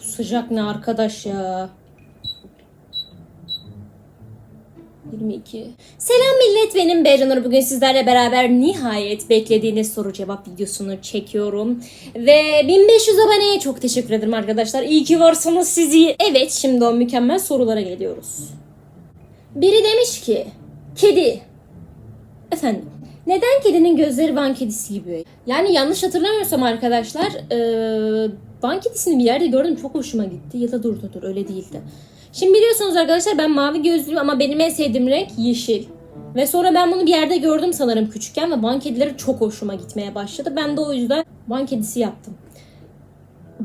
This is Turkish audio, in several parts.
Sıcak ne arkadaş ya. 22. Selam millet benim Beycanur. Bugün sizlerle beraber nihayet beklediğiniz soru cevap videosunu çekiyorum. Ve 1500 aboneye çok teşekkür ederim arkadaşlar. İyi ki varsınız sizi. Evet şimdi o mükemmel sorulara geliyoruz. Biri demiş ki kedi. Efendim neden kedinin gözleri Van kedisi gibi? Yani yanlış hatırlamıyorsam arkadaşlar eee Van kedisini bir yerde gördüm çok hoşuma gitti. Ya da dur dur dur öyle değildi. Şimdi biliyorsunuz arkadaşlar ben mavi gözlüyüm ama benim en sevdiğim renk yeşil. Ve sonra ben bunu bir yerde gördüm sanırım küçükken ve Van kedileri çok hoşuma gitmeye başladı. Ben de o yüzden Van kedisi yaptım.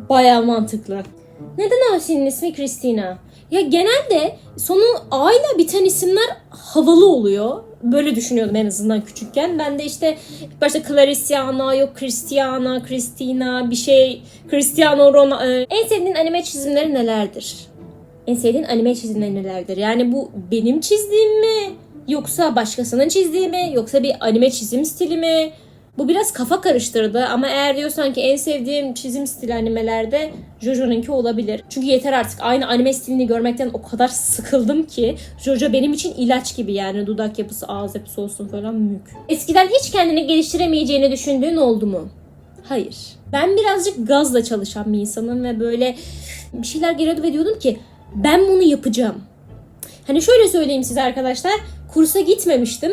Baya mantıklı. Neden Asi'nin ismi Christina? Ya genelde sonu A ile biten isimler havalı oluyor. Böyle düşünüyordum en azından küçükken. Ben de işte başta Clariciana, yok Christiana, Christina, bir şey, Cristiano Ronaldo. Ee, En sevdiğin anime çizimleri nelerdir? En sevdiğin anime çizimleri nelerdir? Yani bu benim çizdiğim mi? Yoksa başkasının çizdiği mi? Yoksa bir anime çizim stili mi? Bu biraz kafa karıştırdı ama eğer diyorsan ki en sevdiğim çizim stili animelerde Jojo'nunki olabilir. Çünkü yeter artık aynı anime stilini görmekten o kadar sıkıldım ki Jojo benim için ilaç gibi yani dudak yapısı, ağız yapısı olsun falan mük. Eskiden hiç kendini geliştiremeyeceğini düşündüğün oldu mu? Hayır. Ben birazcık gazla çalışan bir insanım ve böyle bir şeyler geliyordu ve diyordum ki ben bunu yapacağım. Hani şöyle söyleyeyim size arkadaşlar. Kursa gitmemiştim.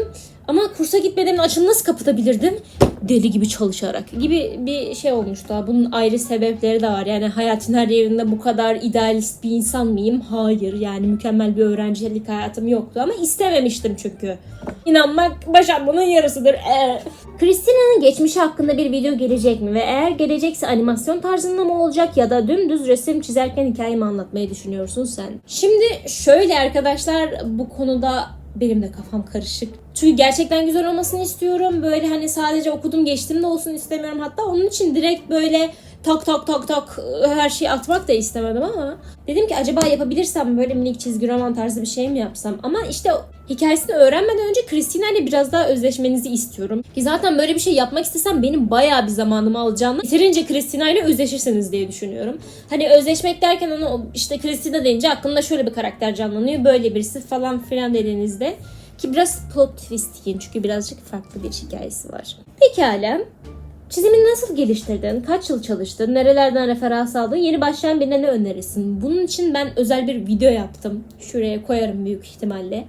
Ama kursa gitmeden açını nasıl kapatabilirdim? Deli gibi çalışarak gibi bir şey olmuştu. Bunun ayrı sebepleri de var. Yani hayatın her yerinde bu kadar idealist bir insan mıyım? Hayır. Yani mükemmel bir öğrencilik hayatım yoktu ama istememiştim çünkü. İnanmak başarmanın yarısıdır. Ee. Christina'nın geçmişi hakkında bir video gelecek mi? Ve eğer gelecekse animasyon tarzında mı olacak ya da dümdüz resim çizerken hikayemi anlatmayı düşünüyorsun sen? Şimdi şöyle arkadaşlar bu konuda benim de kafam karışık. Çünkü gerçekten güzel olmasını istiyorum. Böyle hani sadece okudum geçtim de olsun istemiyorum. Hatta onun için direkt böyle tak tak tak tak her şeyi atmak da istemedim ama dedim ki acaba yapabilirsem böyle minik çizgi roman tarzı bir şey mi yapsam? Ama işte hikayesini öğrenmeden önce Christina ile biraz daha özleşmenizi istiyorum. Ki zaten böyle bir şey yapmak istesem benim bayağı bir zamanımı alacağını yeterince Christina ile özleşirsiniz diye düşünüyorum. Hani özleşmek derken onu işte Christina deyince aklımda şöyle bir karakter canlanıyor. Böyle birisi falan filan dediğinizde. Ki biraz plot twist çünkü birazcık farklı bir hikayesi var. Pekala. Çizimini nasıl geliştirdin? Kaç yıl çalıştın? Nerelerden referans aldın? Yeni başlayan birine ne önerirsin? Bunun için ben özel bir video yaptım. Şuraya koyarım büyük ihtimalle.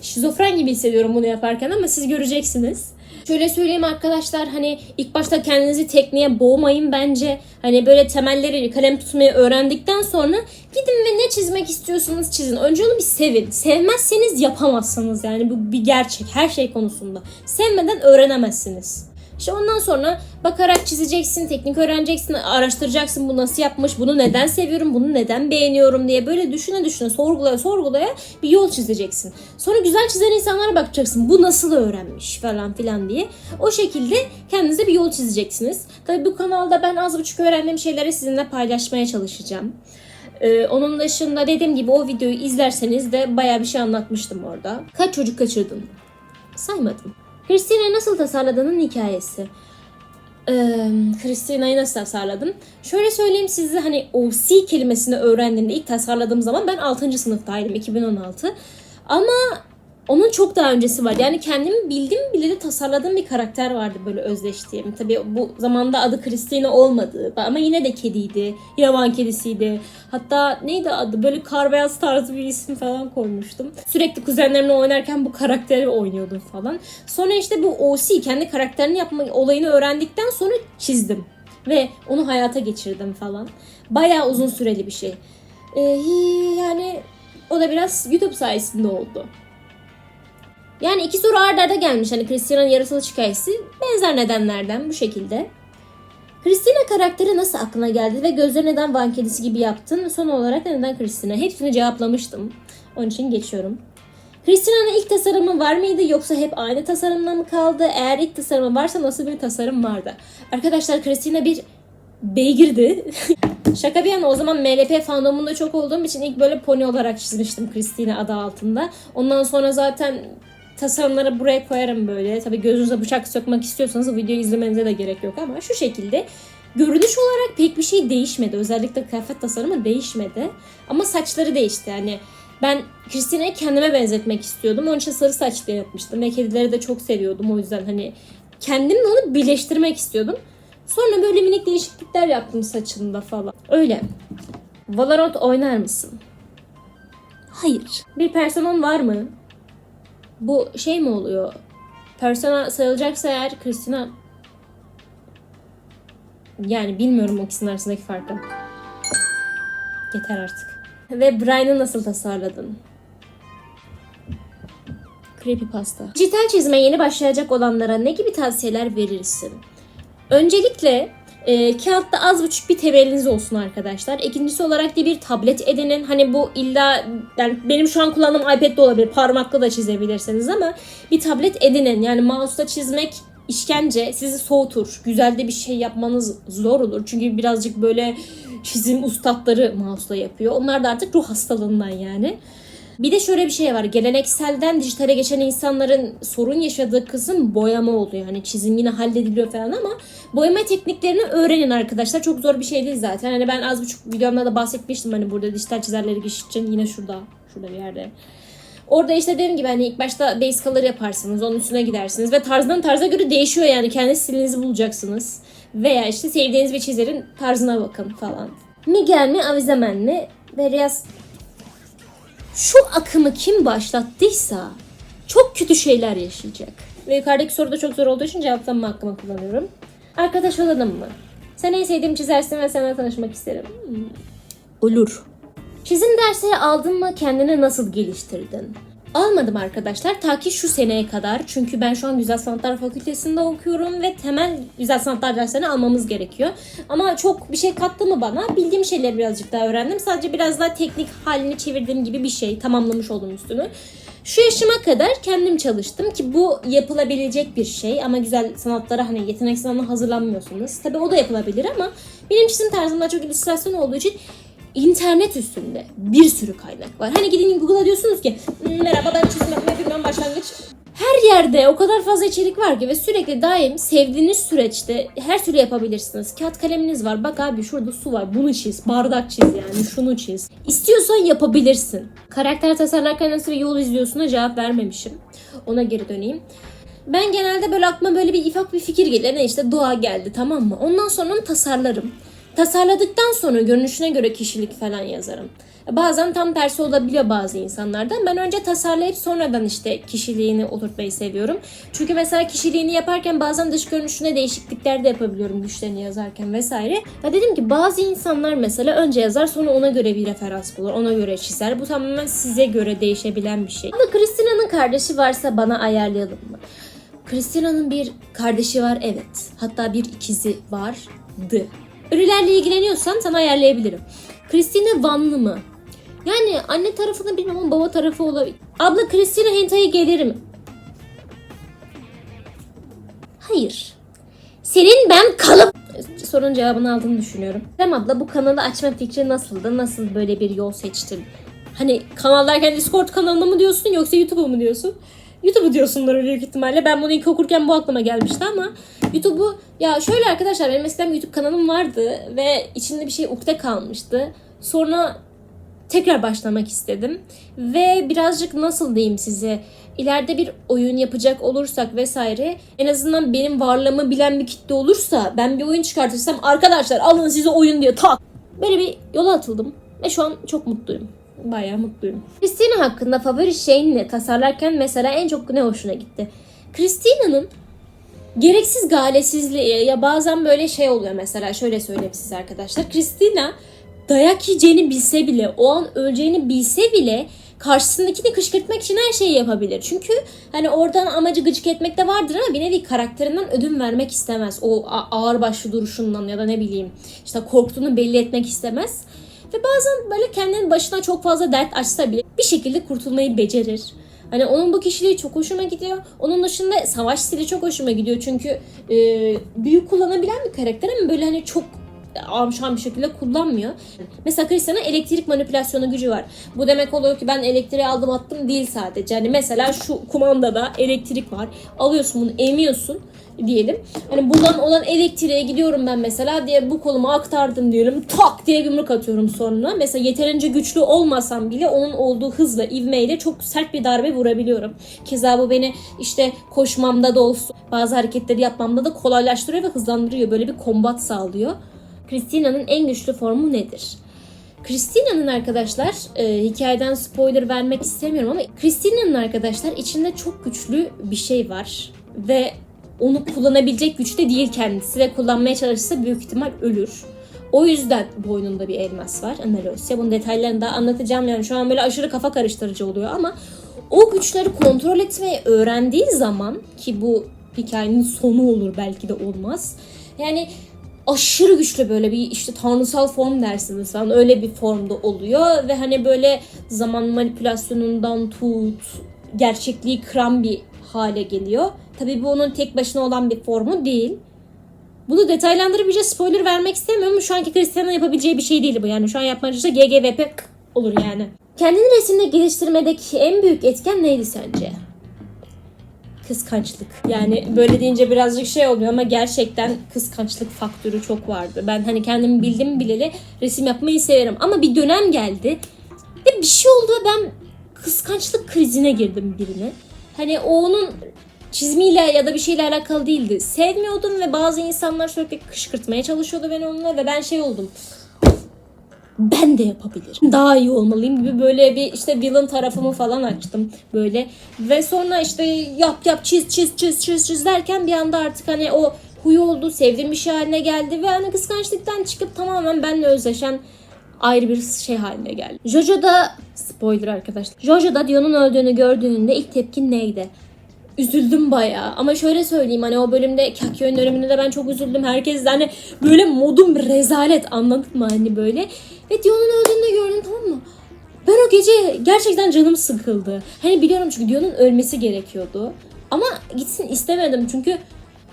Şizofren gibi hissediyorum bunu yaparken ama siz göreceksiniz. Şöyle söyleyeyim arkadaşlar hani ilk başta kendinizi tekniğe boğmayın bence. Hani böyle temelleri kalem tutmayı öğrendikten sonra gidin ve ne çizmek istiyorsanız çizin. Önce onu bir sevin. Sevmezseniz yapamazsınız yani bu bir gerçek her şey konusunda. Sevmeden öğrenemezsiniz. İşte ondan sonra bakarak çizeceksin, teknik öğreneceksin, araştıracaksın bu nasıl yapmış, bunu neden seviyorum, bunu neden beğeniyorum diye böyle düşüne düşüne sorgulaya sorgulaya bir yol çizeceksin. Sonra güzel çizen insanlara bakacaksın bu nasıl öğrenmiş falan filan diye. O şekilde kendinize bir yol çizeceksiniz. Tabii bu kanalda ben az buçuk öğrendiğim şeyleri sizinle paylaşmaya çalışacağım. Ee, onun dışında dediğim gibi o videoyu izlerseniz de bayağı bir şey anlatmıştım orada. Kaç çocuk kaçırdın? Saymadım. Christina'yı nasıl tasarladığının hikayesi. Ee, Christina'yı nasıl tasarladım? Şöyle söyleyeyim size hani OC kelimesini öğrendiğimde ilk tasarladığım zaman ben 6. sınıftaydım 2016. Ama onun çok daha öncesi var. Yani kendimi bildiğim bileli tasarladığım bir karakter vardı böyle özleştiğim. Tabii bu zamanda adı Christina olmadı ama yine de kediydi. Yavan kedisiydi. Hatta neydi adı? Böyle kar beyaz tarzı bir isim falan koymuştum. Sürekli kuzenlerimle oynarken bu karakteri oynuyordum falan. Sonra işte bu OC kendi karakterini yapma olayını öğrendikten sonra çizdim. Ve onu hayata geçirdim falan. Bayağı uzun süreli bir şey. Ee, yani o da biraz YouTube sayesinde oldu. Yani iki soru arda arda gelmiş. Hani Christina'nın yaratılış hikayesi benzer nedenlerden bu şekilde. Christina karakteri nasıl aklına geldi ve gözleri neden Van kedisi gibi yaptın? Son olarak neden Christina? Hepsini cevaplamıştım. Onun için geçiyorum. Christina'nın ilk tasarımı var mıydı yoksa hep aynı tasarımla mı kaldı? Eğer ilk tasarımı varsa nasıl bir tasarım vardı? Arkadaşlar Christina bir beygirdi. Şaka bir yana o zaman MLP fandomunda çok olduğum için ilk böyle pony olarak çizmiştim Christina adı altında. Ondan sonra zaten tasarımları buraya koyarım böyle. Tabii gözünüze bıçak sokmak istiyorsanız videoyu izlemenize de gerek yok ama şu şekilde görünüş olarak pek bir şey değişmedi. Özellikle kıyafet tasarımı değişmedi. Ama saçları değişti. Yani ben Christina'yı kendime benzetmek istiyordum. Onun için sarı saçlı yapmıştım. Ve kedileri de çok seviyordum. O yüzden hani kendimle onu birleştirmek istiyordum. Sonra böyle minik değişiklikler yaptım saçında falan. Öyle. Valorant oynar mısın? Hayır. Bir personan var mı? Bu şey mi oluyor? Persona sayılacaksa eğer Christina... Yani bilmiyorum o ikisinin arasındaki farkı. Yeter artık. Ve Brian'ı nasıl tasarladın? Creepypasta. Dijital çizime yeni başlayacak olanlara ne gibi tavsiyeler verirsin? Öncelikle e, kağıtta az buçuk bir temeliniz olsun arkadaşlar. İkincisi olarak da bir tablet edinin. Hani bu illa yani benim şu an kullandığım iPad de olabilir. Parmakla da çizebilirsiniz ama bir tablet edinin. Yani mouse'da çizmek işkence sizi soğutur. Güzel de bir şey yapmanız zor olur. Çünkü birazcık böyle çizim ustadları mouse'la yapıyor. Onlar da artık ruh hastalığından yani. Bir de şöyle bir şey var. Gelenekselden dijitale geçen insanların sorun yaşadığı kısım boyama oluyor. Hani çizim yine hallediliyor falan ama boyama tekniklerini öğrenin arkadaşlar. Çok zor bir şey değil zaten. Hani ben az buçuk videomda da bahsetmiştim hani burada dijital çizerleri geçiş yine şurada. Şurada bir yerde. Orada işte dediğim gibi hani ilk başta base color yaparsınız. Onun üstüne gidersiniz. Ve tarzdan tarza göre değişiyor yani. Kendi stilinizi bulacaksınız. Veya işte sevdiğiniz bir çizerin tarzına bakın falan. Miguel mi Avizemen mi? Ve Riyaz şu akımı kim başlattıysa çok kötü şeyler yaşayacak. Ve yukarıdaki soru da çok zor olduğu için cevaplanma hakkımı kullanıyorum. Arkadaş olalım mı? Sen en sevdiğim çizersin ve seninle tanışmak isterim. Hmm. Olur. Çizim dersleri aldın mı kendini nasıl geliştirdin? Almadım arkadaşlar ta ki şu seneye kadar. Çünkü ben şu an Güzel Sanatlar Fakültesinde okuyorum ve temel Güzel Sanatlar derslerini almamız gerekiyor. Ama çok bir şey kattı mı bana? Bildiğim şeyleri birazcık daha öğrendim. Sadece biraz daha teknik halini çevirdiğim gibi bir şey. Tamamlamış oldum üstünü. Şu yaşıma kadar kendim çalıştım ki bu yapılabilecek bir şey ama güzel sanatlara hani yetenek sınavına hazırlanmıyorsunuz. Tabii o da yapılabilir ama benim çizim tarzımda çok illüstrasyon olduğu için internet üstünde bir sürü kaynak var. Hani gidin Google'a diyorsunuz ki "Hmm, merhaba ben çizim yapmayı bilmem başlangıç. Her yerde o kadar fazla içerik var ki ve sürekli daim sevdiğiniz süreçte her türlü yapabilirsiniz. Kağıt kaleminiz var. Bak abi şurada su var. Bunu çiz. Bardak çiz yani. Şunu çiz. İstiyorsan yapabilirsin. Karakter tasarlarken nasıl bir yol izliyorsun'a cevap vermemişim. Ona geri döneyim. Ben genelde böyle aklıma böyle bir ufak bir fikir gelir. Ne işte doğa geldi tamam mı? Ondan sonra onu tasarlarım. Tasarladıktan sonra görünüşüne göre kişilik falan yazarım. Bazen tam tersi olabiliyor bazı insanlardan. Ben önce tasarlayıp sonradan işte kişiliğini oturtmayı seviyorum. Çünkü mesela kişiliğini yaparken bazen dış görünüşüne değişiklikler de yapabiliyorum güçlerini yazarken vesaire. Ya dedim ki bazı insanlar mesela önce yazar sonra ona göre bir referans bulur. Ona göre çizer. Bu tamamen size göre değişebilen bir şey. Ama Christina'nın kardeşi varsa bana ayarlayalım mı? Christina'nın bir kardeşi var evet. Hatta bir ikizi vardı. Ölülerle ilgileniyorsan sana ayarlayabilirim. Christina Vanlı mı? Yani anne tarafını bilmem ama baba tarafı olabilir. Abla Christina Hentai'ye gelir mi? Hayır. Senin ben kalıp... Sorunun cevabını aldığını düşünüyorum. Dem abla bu kanalı açma fikri nasıldı? Nasıl böyle bir yol seçtin? Hani kanal derken Discord kanalını mı diyorsun yoksa YouTube'u mu diyorsun? YouTube'u diyorsunlar büyük ihtimalle. Ben bunu ilk okurken bu aklıma gelmişti ama YouTube'u ya şöyle arkadaşlar benim eskiden YouTube kanalım vardı ve içinde bir şey ukde kalmıştı. Sonra tekrar başlamak istedim ve birazcık nasıl diyeyim size ileride bir oyun yapacak olursak vesaire en azından benim varlığımı bilen bir kitle olursa ben bir oyun çıkartırsam arkadaşlar alın size oyun diye tak böyle bir yola atıldım ve şu an çok mutluyum. Bayağı mutluyum. Christina hakkında favori şeyin ne? Tasarlarken mesela en çok ne hoşuna gitti? Christina'nın gereksiz galesizliği ya bazen böyle şey oluyor mesela şöyle söyleyeyim size arkadaşlar. Christina dayak yiyeceğini bilse bile o an öleceğini bilse bile karşısındakini kışkırtmak için her şeyi yapabilir. Çünkü hani oradan amacı gıcık etmek de vardır ama bir nevi karakterinden ödün vermek istemez. O ağır başlı duruşundan ya da ne bileyim işte korktuğunu belli etmek istemez. Ve bazen böyle kendinin başına çok fazla dert açsa bile bir şekilde kurtulmayı becerir. Hani onun bu kişiliği çok hoşuma gidiyor. Onun dışında savaş stili çok hoşuma gidiyor. Çünkü e, büyük kullanabilen bir karakter ama böyle hani çok amşan bir şekilde kullanmıyor. Mesela Cristiano'nun elektrik manipülasyonu gücü var. Bu demek oluyor ki ben elektriği aldım attım değil sadece. Hani mesela şu kumandada elektrik var. Alıyorsun bunu emiyorsun diyelim. Hani buradan olan elektriğe gidiyorum ben mesela diye bu koluma aktardım diyelim. Tak diye yumruk atıyorum sonra. Mesela yeterince güçlü olmasam bile onun olduğu hızla, ivmeyle çok sert bir darbe vurabiliyorum. Keza bu beni işte koşmamda da olsun, bazı hareketleri yapmamda da kolaylaştırıyor ve hızlandırıyor. Böyle bir kombat sağlıyor. Christina'nın en güçlü formu nedir? Christina'nın arkadaşlar e, hikayeden spoiler vermek istemiyorum ama Christina'nın arkadaşlar içinde çok güçlü bir şey var ve onu kullanabilecek güçte değil kendisi ve kullanmaya çalışsa büyük ihtimal ölür. O yüzden boynunda bir elmas var Analosya. Bunun detaylarını da anlatacağım yani şu an böyle aşırı kafa karıştırıcı oluyor ama o güçleri kontrol etmeyi öğrendiği zaman ki bu hikayenin sonu olur belki de olmaz. Yani aşırı güçlü böyle bir işte tanrısal form dersiniz falan öyle bir formda oluyor ve hani böyle zaman manipülasyonundan tut gerçekliği kıran bir hale geliyor. Tabii bu onun tek başına olan bir formu değil. Bunu detaylandırıp spoiler vermek istemiyorum şu anki Cristiano'nun yapabileceği bir şey değil bu. Yani şu an yapmaya çalışsa GGVP olur yani. Kendini resimde geliştirmedeki en büyük etken neydi sence? Kıskançlık. Yani böyle deyince birazcık şey oluyor ama gerçekten kıskançlık faktörü çok vardı. Ben hani kendimi bildim bileli resim yapmayı severim ama bir dönem geldi ve bir şey oldu ben kıskançlık krizine girdim birine. Hani o onun çizimiyle ya da bir şeyle alakalı değildi. Sevmiyordum ve bazı insanlar sürekli kışkırtmaya çalışıyordu beni onunla ve ben şey oldum. Ben de yapabilirim. Daha iyi olmalıyım gibi böyle bir işte villain tarafımı falan açtım böyle. Ve sonra işte yap yap çiz çiz çiz çiz çiz derken bir anda artık hani o huy oldu, sevdiğim bir şey haline geldi ve hani kıskançlıktan çıkıp tamamen benimle özleşen ayrı bir şey haline geldi. Jojo'da spoiler arkadaşlar. Jojo'da Dion'un öldüğünü gördüğünde ilk tepkin neydi? Üzüldüm bayağı. Ama şöyle söyleyeyim hani o bölümde Kakyo'nun ölümünde de ben çok üzüldüm. Herkes de hani böyle modum rezalet anladın mı hani böyle. Ve Dion'un öldüğünü de gördüm tamam mı? Ben o gece gerçekten canım sıkıldı. Hani biliyorum çünkü Dion'un ölmesi gerekiyordu. Ama gitsin istemedim çünkü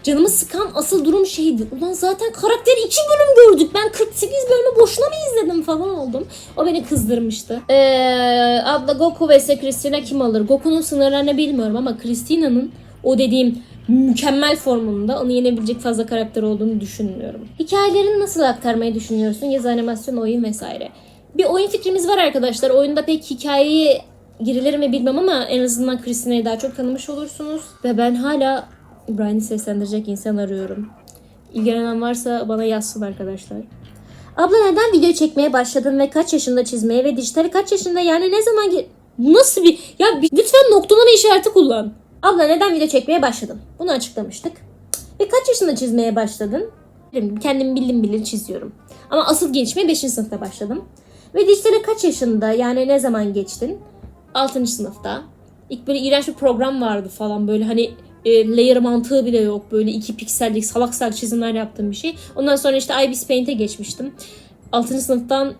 canımı sıkan asıl durum şeydi. Ulan zaten karakteri iki bölüm gördük. Ben 48 bölümü boşuna mı izledim falan oldum. O beni kızdırmıştı. Ee, abla Goku vs Christina kim alır? Goku'nun sınırlarını bilmiyorum ama Christina'nın o dediğim mükemmel formunda onu yenebilecek fazla karakter olduğunu düşünmüyorum. Hikayelerini nasıl aktarmayı düşünüyorsun? Yazı animasyon, oyun vesaire. Bir oyun fikrimiz var arkadaşlar. Oyunda pek hikayeyi girilir mi bilmem ama en azından Christina'yı daha çok tanımış olursunuz. Ve ben hala Brian'i seslendirecek insan arıyorum. İlgilenen varsa bana yazsın arkadaşlar. Abla neden video çekmeye başladın ve kaç yaşında çizmeye ve dijitali kaç yaşında yani ne zaman Bu Nasıl bir... Ya lütfen noktalama işareti kullan. Abla neden video çekmeye başladın? Bunu açıklamıştık. Ve kaç yaşında çizmeye başladın? Kendim bildim bilin çiziyorum. Ama asıl gelişmeye 5. sınıfta başladım. Ve dijitale kaç yaşında yani ne zaman geçtin? 6. sınıfta. İlk böyle iğrenç bir program vardı falan böyle hani e, layer mantığı bile yok. Böyle iki piksellik salak salak çizimler yaptığım bir şey. Ondan sonra işte IBIS Paint'e geçmiştim. 6. sınıftan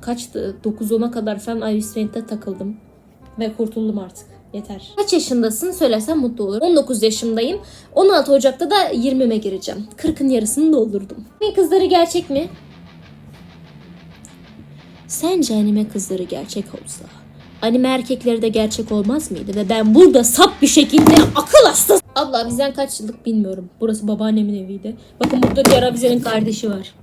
kaçtı? 9-10'a kadar falan IBIS Paint'te takıldım. Ve kurtuldum artık. Yeter. Kaç yaşındasın söylersen mutlu olurum. 19 yaşındayım. 16 Ocak'ta da 20'me gireceğim. 40'ın yarısını doldurdum. Anime kızları gerçek mi? Sence anime kızları gerçek olsa anime erkekleri de gerçek olmaz mıydı? Ve ben burada sap bir şekilde akıl hastası. Abla bizden kaç yıllık bilmiyorum. Burası babaannemin eviydi. Bakın burada diğer abizenin kardeşi var.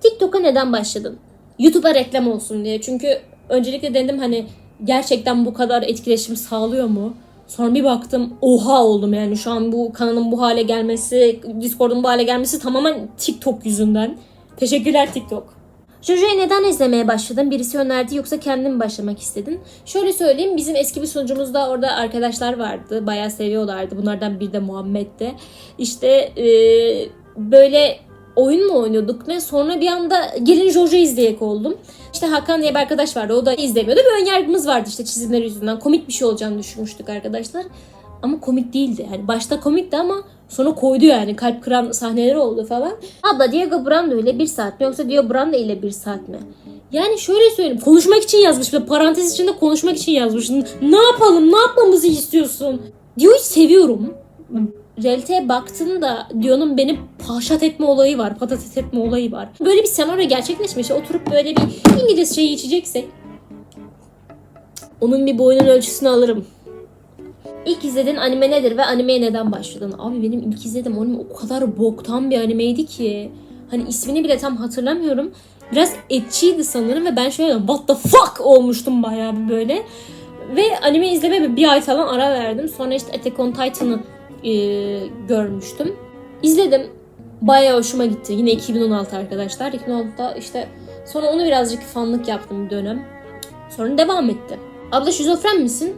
TikTok'a neden başladın? YouTube'a reklam olsun diye. Çünkü öncelikle dedim hani gerçekten bu kadar etkileşim sağlıyor mu? Sonra bir baktım oha oldum yani şu an bu kanalın bu hale gelmesi, Discord'un bu hale gelmesi tamamen TikTok yüzünden. Teşekkürler TikTok. Jojo'yu neden izlemeye başladın? Birisi önerdi yoksa kendin mi başlamak istedin? Şöyle söyleyeyim bizim eski bir sunucumuzda orada arkadaşlar vardı. Bayağı seviyorlardı. Bunlardan biri de Muhammed'di. İşte e, böyle oyun mu oynuyorduk ne? Sonra bir anda gelin Jojo izleyek oldum. İşte Hakan diye bir arkadaş vardı. O da izlemiyordu. Bir ön yargımız vardı işte çizimler yüzünden. Komik bir şey olacağını düşünmüştük arkadaşlar. Ama komik değildi. Yani başta komikti ama sonra koydu yani. Kalp kıran sahneleri oldu falan. Abla Diego Brando ile bir saat mi yoksa Diego Brando ile bir saat mi? Yani şöyle söyleyeyim. Konuşmak için yazmış. Ve parantez içinde konuşmak için yazmış. Ne yapalım? Ne yapmamızı istiyorsun? Dio'yu seviyorum. realiteye baktığında Dion'un beni paşat etme olayı var, patates etme olayı var. Böyle bir senaryo gerçekleşmiş. Oturup böyle bir İngilizceyi içeceksek onun bir boyunun ölçüsünü alırım. İlk izlediğin anime nedir ve animeye neden başladın? Abi benim ilk izlediğim anime o kadar boktan bir animeydi ki. Hani ismini bile tam hatırlamıyorum. Biraz etçiydi sanırım ve ben şöyle what the fuck olmuştum bayağı bir böyle. Ve anime izlemeye bir ay falan ara verdim. Sonra işte Attack on Titan'ı e, görmüştüm. İzledim. Bayağı hoşuma gitti. Yine 2016 arkadaşlar. 2016'da işte sonra onu birazcık fanlık yaptım bir dönem. Sonra devam etti. Abla şizofren misin?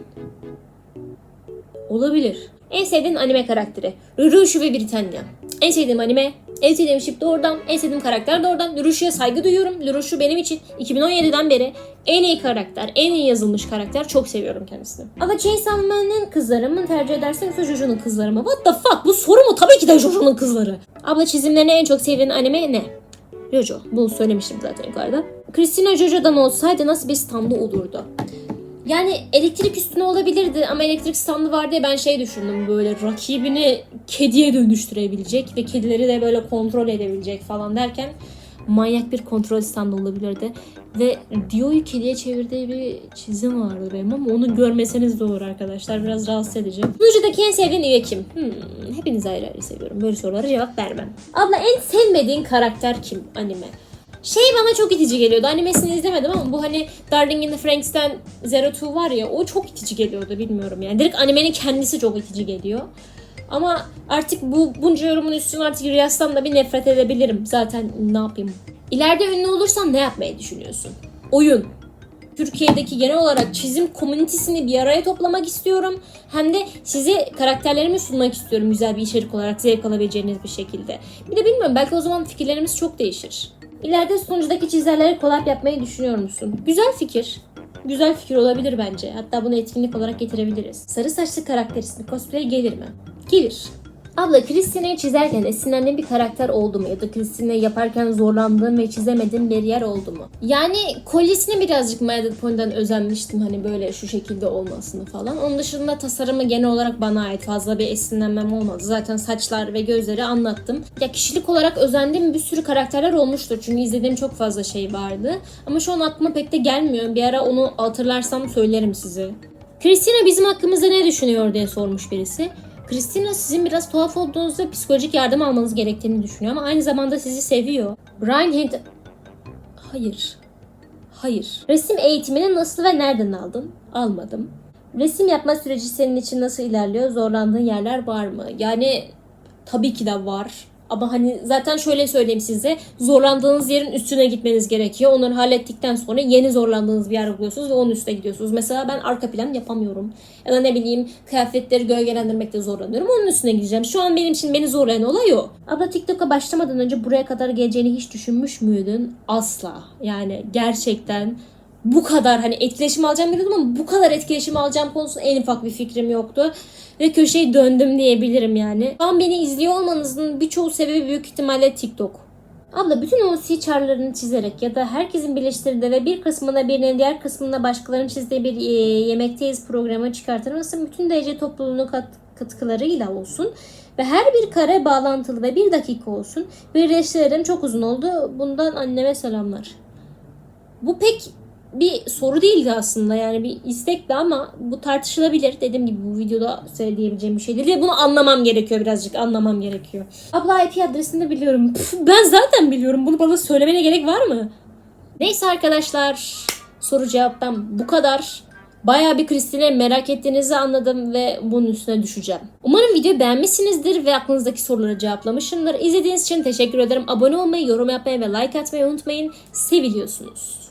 Olabilir. En sevdiğin anime karakteri. Rurushu ve Britannia. En sevdiğim anime. En sevdiğim ship de. En sevdiğim karakter de oradan. Lurushu'ya saygı duyuyorum. Lurushu benim için 2017'den beri en iyi karakter, en iyi yazılmış karakter. Çok seviyorum kendisini. Ama Chainsaw Man'ın kızları mı tercih edersin yoksa Jojo'nun kızları mı? What the fuck? Bu soru mu? Tabii ki de Jojo'nun kızları. Abla çizimlerini en çok sevdiğin anime ne? Jojo. Bunu söylemiştim zaten yukarıda. Christina Jojo'dan olsaydı nasıl bir standı olurdu? Yani elektrik üstüne olabilirdi ama elektrik standı var diye ben şey düşündüm böyle rakibini kediye dönüştürebilecek ve kedileri de böyle kontrol edebilecek falan derken manyak bir kontrol standı olabilirdi. Ve Dio'yu kediye çevirdiği bir çizim vardı benim ama onu görmeseniz de olur arkadaşlar. Biraz rahatsız edici. Sunucudaki en sevdiğin üye kim? Hmm, hepinizi ayrı ayrı seviyorum. Böyle sorulara cevap vermem. Abla en sevmediğin karakter kim anime? Şey bana çok itici geliyordu. Animesini izlemedim ama bu hani Darling in the Franxx'ten Zero Two var ya o çok itici geliyordu bilmiyorum yani. Direkt animenin kendisi çok itici geliyor. Ama artık bu bunca yorumun üstüne artık Riyas'tan da bir nefret edebilirim. Zaten ne yapayım? İleride ünlü olursan ne yapmayı düşünüyorsun? Oyun. Türkiye'deki genel olarak çizim komünitesini bir araya toplamak istiyorum. Hem de size karakterlerimi sunmak istiyorum güzel bir içerik olarak zevk alabileceğiniz bir şekilde. Bir de bilmiyorum belki o zaman fikirlerimiz çok değişir. İleride sunucudaki çizerleri collab yapmayı düşünüyor musun? Güzel fikir. Güzel fikir olabilir bence. Hatta bunu etkinlik olarak getirebiliriz. Sarı saçlı karakter ismi cosplay gelir mi? Gelir. Abla Christine'yi çizerken esinlendiğin bir karakter oldu mu? Ya da Christine'yi yaparken zorlandığın ve çizemediğin bir yer oldu mu? Yani kolyesine birazcık My Point'ten özenmiştim. Hani böyle şu şekilde olmasını falan. Onun dışında tasarımı genel olarak bana ait. Fazla bir esinlenmem olmadı. Zaten saçlar ve gözleri anlattım. Ya kişilik olarak özendiğim bir sürü karakterler olmuştur. Çünkü izlediğim çok fazla şey vardı. Ama şu an aklıma pek de gelmiyor. Bir ara onu hatırlarsam söylerim size. Christina bizim hakkımızda ne düşünüyor diye sormuş birisi. Christina sizin biraz tuhaf olduğunuzda psikolojik yardım almanız gerektiğini düşünüyor ama aynı zamanda sizi seviyor. Brian Hint... Hayır. Hayır. Resim eğitimini nasıl ve nereden aldın? Almadım. Resim yapma süreci senin için nasıl ilerliyor? Zorlandığın yerler var mı? Yani tabii ki de var. Ama hani zaten şöyle söyleyeyim size. Zorlandığınız yerin üstüne gitmeniz gerekiyor. Onları hallettikten sonra yeni zorlandığınız bir yer buluyorsunuz ve onun üstüne gidiyorsunuz. Mesela ben arka plan yapamıyorum. Ya da ne bileyim kıyafetleri gölgelendirmekte zorlanıyorum. Onun üstüne gideceğim. Şu an benim için beni zorlayan olay o. Abla TikTok'a başlamadan önce buraya kadar geleceğini hiç düşünmüş müydün? Asla. Yani gerçekten bu kadar hani etkileşim alacağım biliyordum ama bu kadar etkileşim alacağım konusunda en ufak bir fikrim yoktu. Ve köşeyi döndüm diyebilirim yani. Şu an beni izliyor olmanızın birçoğu sebebi büyük ihtimalle TikTok. Abla bütün o C charlarını çizerek ya da herkesin birleştirdiği ve bir kısmına birinin diğer kısmına başkalarının çizdiği bir e, yemekteyiz programı çıkartır mısın? Bütün DC topluluğunu kat, katkılarıyla olsun ve her bir kare bağlantılı ve bir dakika olsun. Birleştirelim çok uzun oldu. Bundan anneme selamlar. Bu pek bir soru değildi aslında yani bir istekti ama bu tartışılabilir. Dediğim gibi bu videoda söyleyebileceğim bir şey değil. Ve bunu anlamam gerekiyor birazcık anlamam gerekiyor. Abla IP adresini biliyorum. Püf, ben zaten biliyorum. Bunu bana söylemene gerek var mı? Neyse arkadaşlar soru cevaptan bu kadar. Bayağı bir Kristin'e merak ettiğinizi anladım ve bunun üstüne düşeceğim. Umarım videoyu beğenmişsinizdir ve aklınızdaki soruları cevaplamışımdır. İzlediğiniz için teşekkür ederim. Abone olmayı, yorum yapmayı ve like atmayı unutmayın. Seviliyorsunuz.